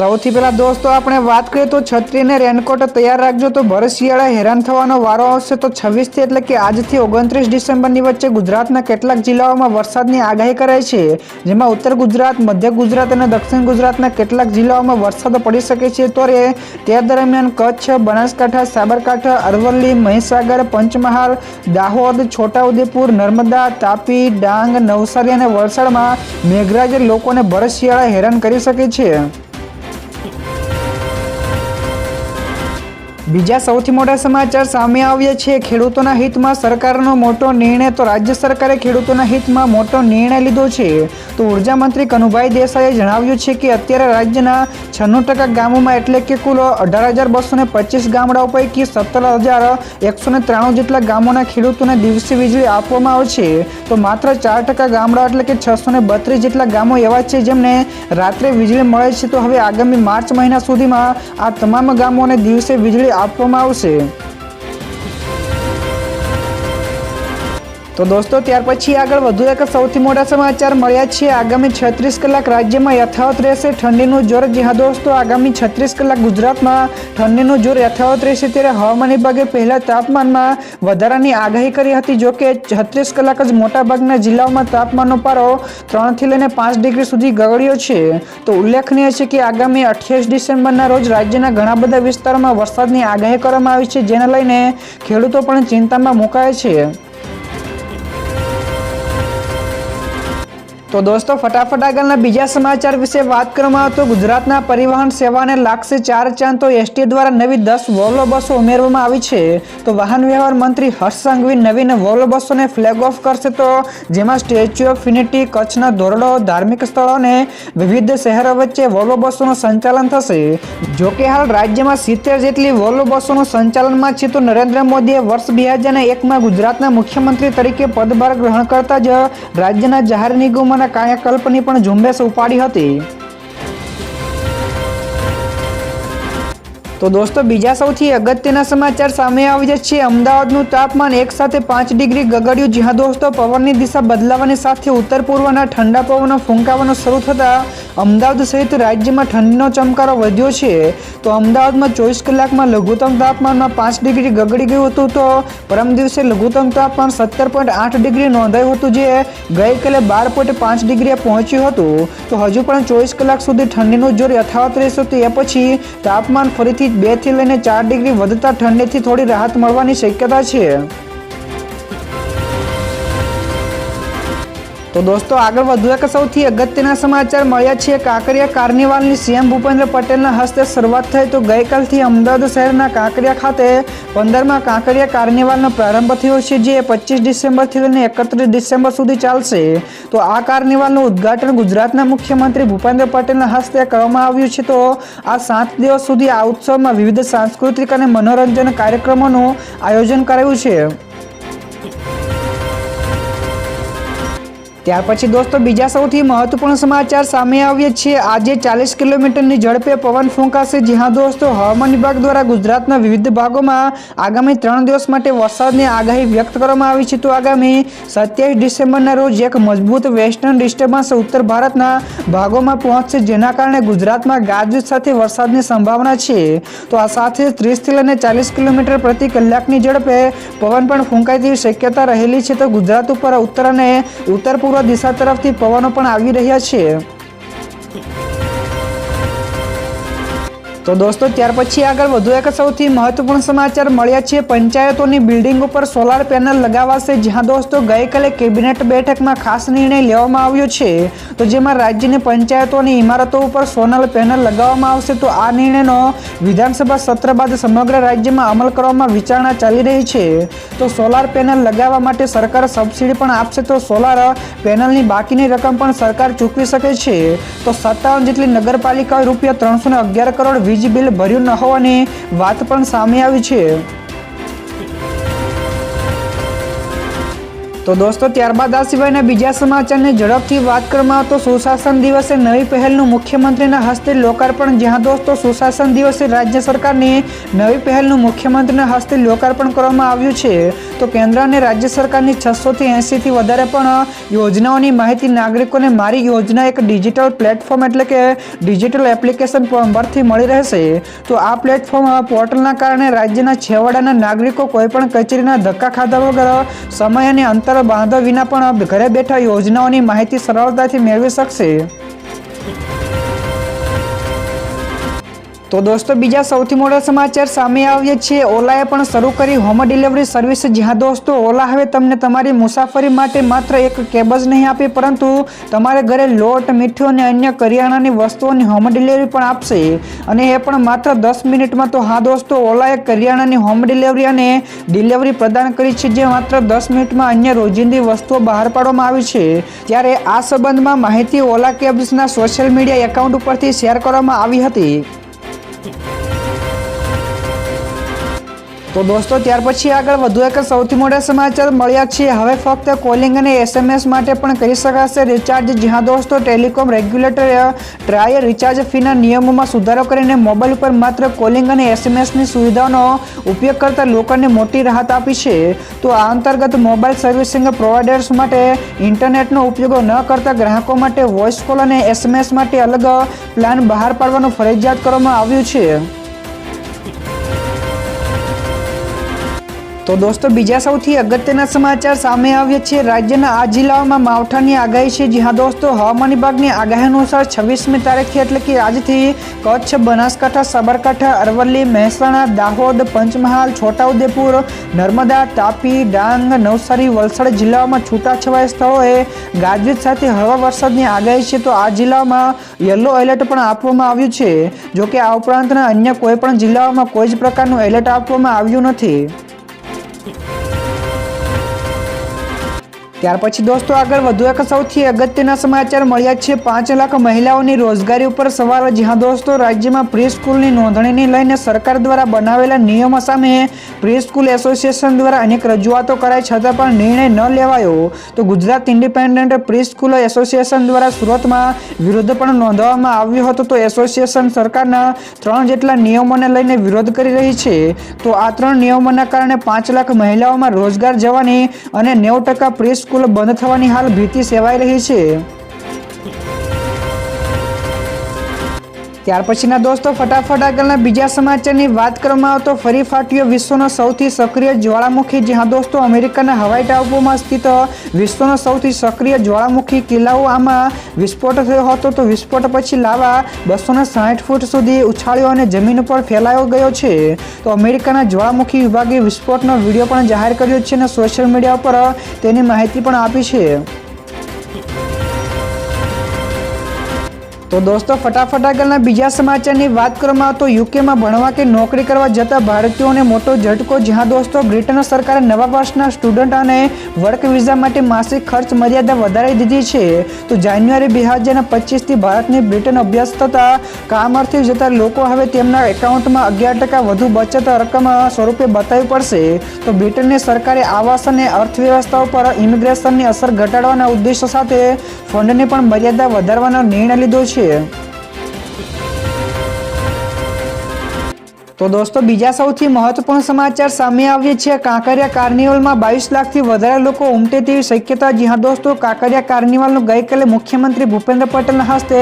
સૌથી પહેલાં દોસ્તો, આપણે વાત કરીએ તો છત્રી અને રેનકોટ તૈયાર રાખજો. તો ભર શિયાળા હેરાન થવાનો વારો આવશે તો છવ્વીસથી એટલે કે આજથી ઓગણત્રીસ ડિસેમ્બરની વચ્ચે ગુજરાતના કેટલાક જિલ્લાઓમાં વરસાદની આગાહી કરાઈ છે, જેમાં ઉત્તર ગુજરાત, મધ્ય ગુજરાત અને દક્ષિણ ગુજરાતના કેટલાક જિલ્લાઓમાં વરસાદ પડી શકે છે. તો રે તે દરમિયાન કચ્છ, બનાસકાંઠા, સાબરકાંઠા, અરવલ્લી, મહીસાગર, પંચમહાલ, દાહોદ, છોટાઉદેપુર, નર્મદા, તાપી, ડાંગ, નવસારી અને વલસાડમાં મેઘરાજ લોકોને ભર શિયાળા હેરાન કરી શકે છે. બીજા સૌથી મોટા સમાચાર સામે આવ્યા છે. ખેડૂતોના હિતમાં સરકારનો મોટો નિર્ણય, તો રાજ્ય સરકારે ખેડૂતોના હિતમાં મોટો નિર્ણય લીધો છે. તો ઊર્જા મંત્રી કનુભાઈ દેસાઈએ જણાવ્યું છે કે અત્યારે રાજ્યના છન્નું ટકા ગામોમાં એટલે કે કુલ અઢાર હજાર બસો ને પચીસ ગામડાઓ પૈકી સત્તર હજાર એકસો ને ત્રાણું જેટલા ગામોના ખેડૂતોને દિવસે વીજળી આપવામાં આવશે તો માત્ર ચાર ટકા ગામડાઓ એટલે કે છસો ને બત્રીસ જેટલા ગામો એવા છે જેમને રાત્રે વીજળી મળે છે. તો હવે આગામી માર્ચ મહિના સુધીમાં આ તમામ ગામોને દિવસે વીજળી આપવામાં આવશે. તો દોસ્તો, ત્યાર પછી આગળ વધુ એક સૌથી મોટા સમાચાર મળ્યા છે. આગામી છત્રીસ કલાક રાજ્યમાં યથાવત રહેશે ઠંડીનું જોર. જી હા દોસ્તો, આગામી છત્રીસ કલાક ગુજરાતમાં ઠંડીનું જોર યથાવત રહેશે ત્યારે હવામાન વિભાગે પહેલાં તાપમાનમાં વધારાની આગાહી કરી હતી. જો કે છત્રીસ કલાક જ મોટાભાગના જિલ્લાઓમાં તાપમાનનો પારો ત્રણથી લઈને પાંચ ડિગ્રી સુધી ગગડ્યો છે. તો ઉલ્લેખનીય છે કે આગામી અઠ્યાવીસ ડિસેમ્બરના રોજ રાજ્યના ઘણા બધા વિસ્તારોમાં વરસાદની આગાહી કરવામાં આવી છે. જેને લઈને ખેડૂતો પણ ચિંતામાં મુકાય છે. તો દોસ્તો, ફટાફટ આગળના બીજા સમાચાર વિશે વાત કરવામાં તો ગુજરાતના પરિવહન સેવાને લાગશે ચાર ચાંદ તો એસટી દ્વારા નવી દસ વોલ્વો બસો ઉમેરવામાં આવી છે. તો વાહન વ્યવહાર મંત્રી હર્ષ સંઘવી નવીન વોલ્વો બસોને ફ્લેગ ઓફ કરશે તો જેમાં સ્ટેચ્યુ ઓફ યુનિટી, કચ્છના ધોરડો, ધાર્મિક સ્થળો અને વિવિધ શહેરો વચ્ચે વોલ્વો બસોનું સંચાલન થશે. જો કે હાલ રાજ્યમાં સિત્તેર જેટલી વોલ્વો બસોનું સંચાલનમાં છે તો નરેન્દ્ર મોદીએ વર્ષ બે હજાર એકમાં ગુજરાતના મુખ્યમંત્રી તરીકે પદભાર ગ્રહણ કરતા જ રાજ્યના જાહેર નિગમોના કાયાકલ્પની પણ ઝુંબેશ ઉપાડી હતી. તો દોસ્તો, બીજા સૌથી અગત્યના સમાચાર સામે આવ્યા છે. અમદાવાદનું તાપમાન એક સાથે પાંચ ડિગ્રી ગગડ્યું. જ્યાં દોસ્તો, પવનની દિશા બદલાવાની સાથે ઉત્તર પૂર્વના ઠંડા પવનો, ફૂંકાવાનો શરૂ થતાં અમદાવાદ સહિત રાજ્યમાં ઠંડીનો ચમકારો વધ્યો છે. તો અમદાવાદમાં ચોવીસ કલાકમાં લઘુત્તમ તાપમાનમાં પાંચ ડિગ્રી ગગડી ગયું હતું તો પરમ દિવસે લઘુત્તમ તાપમાન સત્તર પોઈન્ટ આઠ ડિગ્રી નોંધાયું હતું, જે ગઈકાલે બાર પોઈન્ટ પાંચ ડિગ્રીએ પહોંચ્યું હતું. તો હજુ પણ ચોવીસ કલાક સુધી ઠંડીનું જોર યથાવત રહેશે તો એ પછી તાપમાન ફરીથી બેથી લઈને ચાર ડિગ્રી વધતા ઠંડીથી થોડી રાહત મળવાની શક્યતા છે. તો દોસ્તો, આગળ વધુ એક સૌથી અગત્યના સમાચાર મળ્યા છે. કાંકરિયા કાર્નિવાલની સીએમ ભૂપેન્દ્ર પટેલના હસ્તે શરૂઆત થઈ તો ગઈકાલથી અમદાવાદ શહેરના કાંકરિયા ખાતે પંદરમાં કાંકરિયા કાર્નિવાલનો પ્રારંભ થયો છે, જે પચીસ ડિસેમ્બરથી લઈને એકત્રીસ ડિસેમ્બર સુધી ચાલશે. તો આ કાર્નિવાલનું ઉદ્ઘાટન ગુજરાતના મુખ્યમંત્રી ભૂપેન્દ્ર પટેલના હસ્તે કરવામાં આવ્યું છે. તો આ સાત દિવસ સુધી આ ઉત્સવમાં વિવિધ સાંસ્કૃતિક અને મનોરંજન કાર્યક્રમોનું આયોજન કરાયું છે. ત્યાર પછી દોસ્તો, બીજા સૌથી મહત્વપૂર્ણ સમાચાર સામે આવ્યા છે આજે ચાલીસ કિલોમીટરની ઝડપે પવન ફૂંકાશે. જ્યાં દોસ્તો, હવામાન વિભાગ દ્વારા ગુજરાતના વિવિધ ભાગોમાં આગામી ત્રણ દિવસ માટે વરસાદની આગાહી વ્યક્ત કરવામાં આવી છે. તો આગામી સત્યાવીસ ડિસેમ્બરના રોજ એક મજબૂત વેસ્ટર્ન ડિસ્ટર્બન્સ ઉત્તર ભારતના ભાગોમાં પહોંચશે, જેના કારણે ગુજરાતમાં ગાજવીજ સાથે વરસાદની સંભાવના છે. તો આ સાથે ત્રીસથી લઈને ચાલીસ કિલોમીટર પ્રતિ કલાકની ઝડપે પવન પણ ફૂંકાય તેવી શક્યતા રહેલી છે. તો ગુજરાત ઉપર ઉત્તર અને ઉત્તર પૂર્વ દિશા તરફથી પવનો પણ આવી રહ્યા છે. તો દોસ્તો, ત્યાર પછી આગળ વધુ એક સૌથી મહત્વપૂર્ણ સમાચાર મળ્યા છે. પંચાયતોની બિલ્ડિંગ ઉપર સોલાર પેનલ લગાવાશે, જ્યાં દોસ્તો ગઈકાલે કેબિનેટ બેઠકમાં ખાસ નિર્ણય લેવામાં આવ્યો છે. તો જેમાં રાજ્યની પંચાયતોની ઇમારતો ઉપર સોલર પેનલ લગાવવામાં આવશે. તો આ નિર્ણયનો વિધાનસભા સત્ર બાદ સમગ્ર રાજ્યમાં અમલ કરવામાં વિચારણા ચાલી રહી છે. તો સોલાર પેનલ લગાવવા માટે સરકાર સબસિડી પણ આપશે, તો સોલાર પેનલની બાકીની રકમ પણ સરકાર ચૂકવી શકે છે. તો સત્તાવન જેટલી નગરપાલિકાએ રૂપિયા ત્રણસો અગિયાર કરોડ વીજ બિલ ભર્યું ન હોવાની વાત પણ સામે આવી છે. તો દોસ્તો, ત્યારબાદ આ સિવાયના બીજા સમાચારની ઝડપથી વાત કરવામાં તો સુશાસન દિવસે નવી પહેલનું મુખ્યમંત્રીના હસ્તે લોકાર્પણ. જ્યાં દોસ્તો, સુશાસન દિવસે રાજ્ય સરકારની નવી પહેલનું મુખ્યમંત્રીના હસ્તે લોકાર્પણ કરવામાં આવ્યું છે. તો કેન્દ્ર અને રાજ્ય સરકારની છસોથી એંસીથી વધારે પણ યોજનાઓની માહિતી નાગરિકોને મારી યોજના એક ડિજિટલ પ્લેટફોર્મ એટલે કે ડિજિટલ એપ્લિકેશન પરથી મળી રહેશે. તો આ પ્લેટફોર્મ પોર્ટલના કારણે રાજ્યના છેવાડાના નાગરિકો કોઈપણ કચેરીના ધક્કા ખાધા વગર સમય અને અંતર બાંધા વિના પણ ઘરે બેઠા યોજનાઓની માહિતી સરળતાથી મેળવી શકશે. તો દોસ્તો, બીજા સૌથી મોટો સમાચાર સામે આવીએ છે. ઓલાએ પણ શરૂ કરી હોમ ડિલિવરી સર્વિસ જ્યાં દોસ્તો, ઓલા હવે તમને તમારી મુસાફરી માટે માત્ર એક કેબ જ નહીં આપે, પરંતુ તમારે ઘરે લોટ, મીઠું અને અન્ય કરિયાણાની વસ્તુઓની હોમ ડિલિવરી પણ આપશે. અને એ પણ માત્ર દસ મિનિટમાં. તો હા દોસ્તો, ઓલાએ કરિયાણાની હોમ ડિલિવરી અને ડિલિવરી પ્રદાન કરી છે, જે માત્ર દસ મિનિટમાં અન્ય રોજિંદી વસ્તુઓ બહાર પાડવામાં આવી છે. ત્યારે આ સંબંધમાં માહિતી ઓલા કેબ્સના સોશિયલ મીડિયા એકાઉન્ટ ઉપરથી શેર કરવામાં આવી હતી. તો દોસ્તો, ત્યાર પછી આગળ વધુ એક સૌથી મોટા સમાચાર મળ્યા છે. હવે ફક્ત કોલિંગ અને એસએમએસ માટે પણ કરી શકાશે. રિચાર્જ જ્યાં દોસ્તો ટેલિકોમ રેગ્યુલેટર ટ્રાય રિચાર્જ ફીના નિયમોમાં સુધારો કરીને મોબાઈલ ઉપર માત્ર કોલિંગ અને એસએમએસની સુવિધાનો ઉપયોગ કરતા લોકોને મોટી રાહત આપી છે. તો આ અંતર્ગત મોબાઈલ સર્વિસિંગ પ્રોવાઇડર્સ માટે ઇન્ટરનેટનો ઉપયોગ ન કરતા ગ્રાહકો માટે વોઇસ કોલ અને એસએમએસ માટે અલગ પ્લાન બહાર પાડવાનું ફરજિયાત કરવામાં આવ્યું છે. તો દોસ્તો, બીજા સૌથી અગત્યના સમાચાર સામે આવ્યા છે. રાજ્યના આ જિલ્લાઓમાં માવઠાની આગાહી છે. જ્યાં દોસ્તો, હવામાન વિભાગની આગાહી અનુસાર છવ્વીસમી તારીખથી એટલે કે આજથી કચ્છ, બનાસકાંઠા, સાબરકાંઠા, અરવલ્લી, મહેસાણા, દાહોદ, પંચમહાલ, છોટાઉદેપુર, નર્મદા, તાપી, ડાંગ, નવસારી, વલસાડ જિલ્લાઓમાં છૂટાછવાયા સ્થળોએ ગાજવીજ સાથે હળવા વરસાદની આગાહી છે. તો આ જિલ્લાઓમાં યલો એલર્ટ પણ આપવામાં આવ્યું છે. જોકે આ ઉપરાંતના અન્ય કોઈપણ જિલ્લાઓમાં કોઈ જ પ્રકારનું એલર્ટ આપવામાં આવ્યું નથી. 点。ત્યાર પછી દોસ્તો આગળ વધુ એક સૌથી અગત્યના સમાચાર મળ્યા છે. પાંચ લાખ મહિલાઓની રોજગારી ઉપર સવાલ. જ્યાં દોસ્તો, રાજ્યમાં પ્રી સ્કૂલની નોંધણીને લઈને સરકાર દ્વારા બનાવેલા નિયમો સામે પ્રી સ્કૂલ એસોસિએશન દ્વારા અનેક રજૂઆતો કરાઈ છતાં પણ નિર્ણય ન લેવાયો. તો Gujarat independent pre school association દ્વારા સુરતમાં વિરોધ પણ નોંધવામાં આવ્યો હતો. તો એસોસિએશન સરકારના ત્રણ જેટલા નિયમોને લઈને વિરોધ કરી રહી છે. તો આ ત્રણ નિયમોના કારણે પાંચ લાખ મહિલાઓમાં રોજગાર જવાની અને નેવું ટકા પ્રી સ્કૂલ બંધ થવાની હાલ ભીતિ સેવાઈ રહી છે. ત્યાર પછીના દોસ્તો, ફટાફટ આગળના બીજા સમાચારની વાત કરવામાં આવે તો ફરી ફાટ્યો વિશ્વનો સૌથી સક્રિય જ્વાળામુખી, જ્યાં દોસ્તો અમેરિકાના હવાઈ ટાપુમાં સ્થિત વિશ્વનો સૌથી સક્રિય જ્વાળામુખી કિલ્લાઓ આમાં વિસ્ફોટ થયો હતો. તો વિસ્ફોટ પછી લાવા બસોને સાઠ ફૂટ સુધી ઉછાળ્યો અને જમીન પર ફેલાયો ગયો છે. તો અમેરિકાના જ્વાળામુખી વિભાગે વિસ્ફોટનો વીડિયો પણ જાહેર કર્યો છે અને સોશિયલ મીડિયા પર તેની માહિતી પણ આપી છે. તો દોસ્તો, ફટાફટ આગળના બીજા સમાચારની વાત કરવામાં તો યુકેમાં ભણવા કે નોકરી કરવા જતા ભારતીયોને મોટો ઝટકો, જ્યાં દોસ્તો બ્રિટન સરકારે નવા વર્ષના સ્ટુડન્ટ અને વર્ક વિઝા માટે માસિક ખર્ચ મર્યાદા વધારી દીધી છે. તો જાન્યુઆરી બે હજાર પચીસથી ભારતની બ્રિટન અભ્યાસ થતા કામ અર્થે જતા લોકો હવે તેમના એકાઉન્ટમાં અગિયાર ટકા વધુ બચત રકમ સ્વરૂપે બતાવવી પડશે. તો બ્રિટનની સરકારે આવાસ અને અર્થવ્યવસ્થા ઉપર ઇમિગ્રેશનની અસર ઘટાડવાના ઉદ્દેશ્ય સાથે ફંડની પણ મર્યાદા વધારવાનો નિર્ણય લીધો છે. 欢。તો દોસ્તો, બીજા સૌથી મહત્વપૂર્ણ સમાચાર સામે આવ્યા છે. કાંકરિયા કાર્નિવલમાં બાવીસ લાખથી વધારે લોકો ઉમટે તેવી શક્યતા જ્યાં દોસ્તો, કાંકરિયા કાર્નિવલનું ગઈકાલે મુખ્યમંત્રી ભૂપેન્દ્ર પટેલના હસ્તે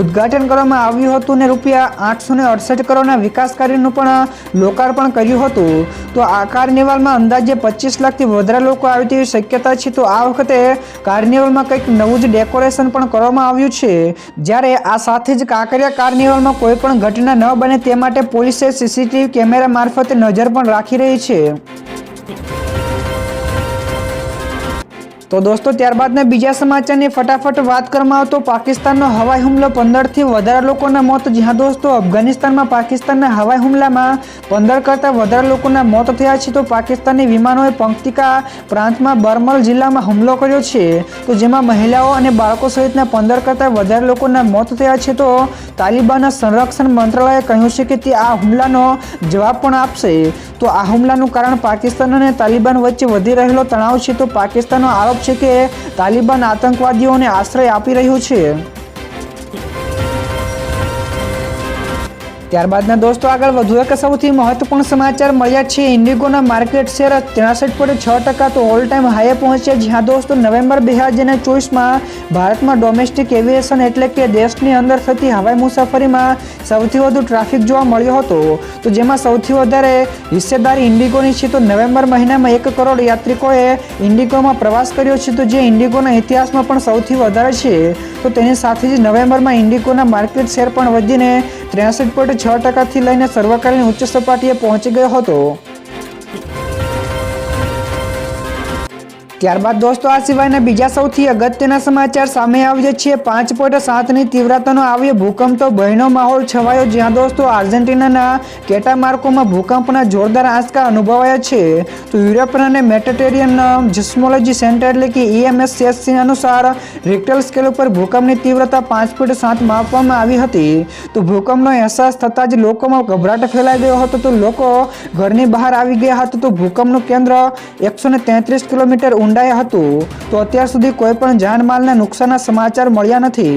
ઉદ્ઘાટન કરવામાં આવ્યું હતું અને રૂપિયા આઠસો અડસઠ કરોડના વિકાસ કાર્યનું પણ લોકાર્પણ કર્યું હતું. તો આ કાર્નિવલમાં અંદાજે પચીસ લાખથી વધારે લોકો આવે તેવી શક્યતા છે. તો આ વખતે કાર્નિવલમાં કંઈક નવું જ ડેકોરેશન પણ કરવામાં આવ્યું છે. જ્યારે આ સાથે જ કાંકરિયા કાર્નિવલમાં કોઈ પણ ઘટના ન બને તે માટે પોલીસે સીસીટીવી કેમેરા મારફતે નજર પણ રાખી રહી છે. તો દોસ્તો ત્યારબાદના બીજા સમાચારની ફટાફટ વાત કરવામાં આવતો પાકિસ્તાનનો હવાઈ હુમલો પંદરથી વધારે લોકોના મોત. જ્યાં દોસ્તો, અફઘાનિસ્તાનમાં પાકિસ્તાનના હવાઈ હુમલામાં પંદર કરતાં વધારે લોકોના મોત થયા છે. તો પાકિસ્તાની વિમાનોએ પંક્તિકા પ્રાંતમાં બરમલ જિલ્લામાં હુમલો કર્યો છે. તો જેમાં મહિલાઓ અને બાળકો સહિતના પંદર કરતાં વધારે લોકોના મોત થયા છે. તો તાલિબાનના સંરક્ષણ મંત્રાલયે કહ્યું છે કે તે આ હુમલાનો જવાબ પણ આપશે. તો આ હુમલાનું કારણ પાકિસ્તાન અને તાલિબાન વચ્ચે વધી રહેલો તણાવ છે. તો પાકિસ્તાનનો આરોપ છે કે તાલિબાન આતંકવાદીઓને આશ્રય આપી રહ્યું છે. ત્યારબાદના દોસ્તો, આગળ વધુ એક સૌથી મહત્વપૂર્ણ સમાચાર મળ્યા છે. ઇન્ડિગોના માર્કેટ શેર ત્રેસઠ પોઈન્ટ છ ટકા તો ઓલ ટાઈમ હાઈએ પહોંચ્યા જ્યાં દોસ્તો, નવેમ્બર બે હજાર ચોવીસમાં ભારતમાં ડોમેસ્ટિક એવિએશન એટલે કે દેશની અંદર થતી હવાઈ મુસાફરીમાં સૌથી વધુ ટ્રાફિક જોવા મળ્યો હતો. તો જેમાં સૌથી વધારે હિસ્સેદારી ઇન્ડિગોની છે. તો નવેમ્બર મહિનામાં એક કરોડ યાત્રિકોએ ઇન્ડિગોમાં પ્રવાસ કર્યો છે. તો જે ઇન્ડિગોના ઇતિહાસમાં પણ સૌથી વધારે છે. તો તેની સાથે જ નવેમ્બરમાં ઇન્ડિગોના માર્કેટ શેર પણ વધીને ત્રેસઠ પોઈન્ટ છ ટકાથી લઈને સર્વકાલીન ઉચ્ચ સપાટીએ પહોંચી ગયો હતો. ત્યારબાદ દોસ્તો, આ સિવાયના બીજા સૌથી અગત્યના સમાચાર સામે આવ્યા છે પાંચ પોઈન્ટ સાતની તીવ્રતાનો આવ્યો ભૂકંપ તો ભયનો માહોલ છવાયો. જ્યાં દોસ્તો, આર્જેન્ટિનાના કેટામાર્કોમાં ભૂકંપના જોરદાર આંચકા અનુભવાયા છે. તો યુરોપિયન અને મેટેટેરિયન જિસ્મોલોજી સેન્ટર એટલે કે ઈએમએસએસસી અનુસાર રિક્ટલ સ્કેલ ઉપર ભૂકંપની તીવ્રતા પાંચ પોઈન્ટ સાત માપવામાં આવી હતી. તો ભૂકંપનો અહેસાસ થતાં જ લોકોમાં ગભરાટ ફેલાઈ ગયો હતો. તો લોકો ઘરની બહાર આવી ગયા હતા. તો ભૂકંપનું કેન્દ્ર એકસો કિલોમીટર ઊંડાએ હતું તો અત્યાર સુધી કોઈ પણ જાનમાલના નુકસાનના સમાચાર મળ્યા નથી.